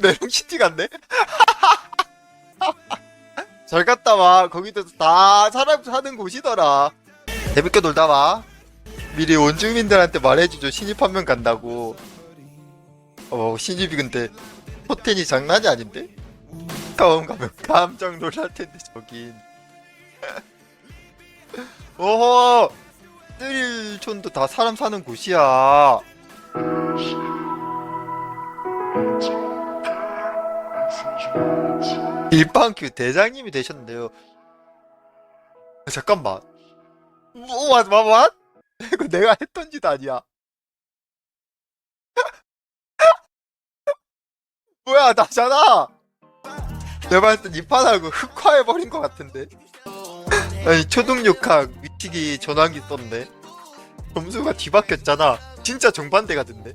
메롱 시티 같네? 잘 갔다 와. 거기도 다 사람 사는 곳이더라. 재밌게 놀다 와. 미리 원주민들한테 말해주죠. 신입 한 명 간다고. 어, 신입이 근데 호텔이 장난이 아닌데? 처음 가면 깜짝 놀랄 텐데, 저긴. 오호! 뜨릴촌도 다 사람 사는 곳이야. 일방큐 대장님이 되셨는데요. 아, 잠깐만. 뭐, 와, 와, 와? 이거 내가 했던 짓 아니야. 뭐야, 나잖아! 내가 봤을 땐 이판하고 흑화해버린 것 같은데. 아니, 초등육학 위치기 전환기 썼네. 점수가 뒤바뀌었잖아. 진짜 정반대가 됐네.